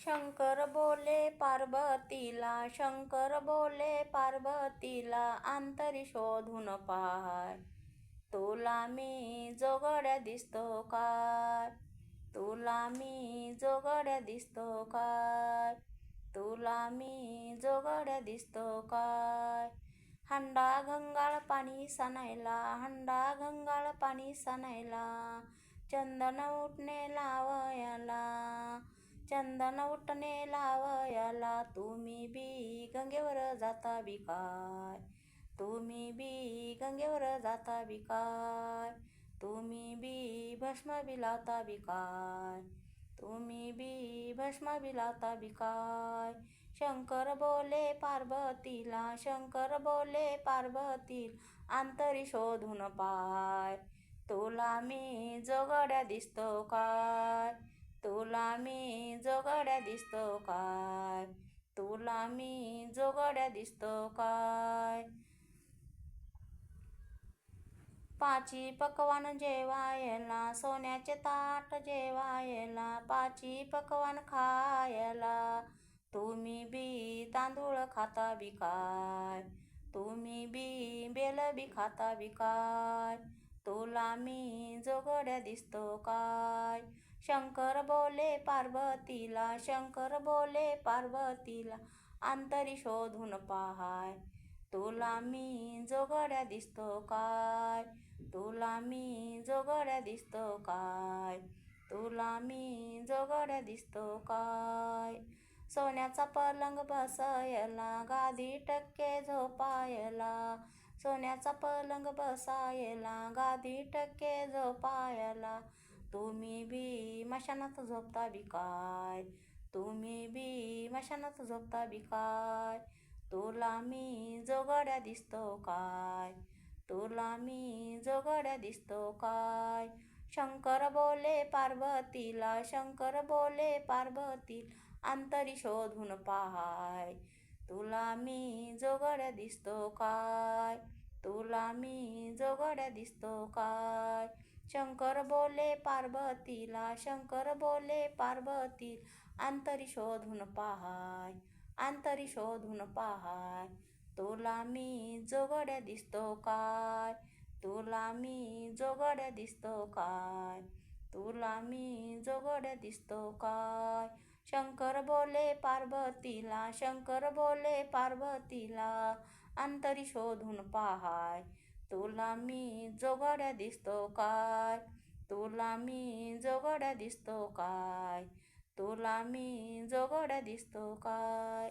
शंकर बोले पार्वतीला शंकर बोले पार्वतीला आंतरी शोधून पाहाय. तुला मी जोगड्या दिसतो काय? तुला मी जोगड्या दिसतो काय? तुला मी जोगड्या दिसतो काय? हंडा गंगाळ पाणी सनायला हंडा गंगाळ पाणी सनायला चंदन उठणे लावयाला. चंदन उठणे लावयाला तुम्ही बी गंगेवर जाता बी काय? तुम्ही बी गंगेवर जाता बी काय? तुम्ही बी भस्म बी लावता बी काय? तुम्ही बी भस्म बी लावता बी काय? शंकर बोले पार्वतीला शंकर बोले पार्वतीला आंतरी शोधून पाय. तुला मी जोगड्या दिसतो काय? तुला मी जोगड्या दिसतो काय? तुला मी जोगड्या दिसतो काय? पाची पकवान जेवायला सोन्याचे ताट जेवायला पाची पकवान खायला. तुम्ही बी तांदूळ खाता बी काय? तुम्ही बी बेल बी खाता बी काय? तुला मी जोगड्या दिसतो काय? शंकर बोले पार्वतीला शंकर बोले पार्वतीला आंतरी शोधून पाहाय तुला मी जोगड्या दिसतो काय? तुला मी जोगड्या दिसतो काय? तुला मी जोगड्या दिसतो काय? सोन्याचा पलंग बसायला गादी टक्के झोपायला सोन्याचा पलंग बसायला गादी टक्के झोपायला तुम्ही बी मशानात झोपता बी काय तुम्ही बी मशानात झोपता बी काय तुला मी जोगड्या दिसतो काय तुला मी जोगड्या दिसतो काय शंकर बोले पार्वतीला शंकर बोले पार्वतीला अंतरी शोधून पाहाय तुला मी जोगड्या दिसतो काय तुला मी जोगड्या दिसतो काय शंकर बोले पार्वतीला शंकर बोले पार्वती आंतरी शोधून पाहाय आंतरी शोधून पाहाय. तुला मी जोगड्या दिसतो काय? तुला मी जोगड्या दिसतो काय? तुला मी जोगड्या दिसतो काय? शंकर बोले पार्वतीला शंकर बोले पार्वतीला अंतरी शोधून पाहाय. तुला मी जोगड्या दिसतो काय? तुला मी जोगड्या दिसतो काय? तुला मी जोगड्या दिसतो काय?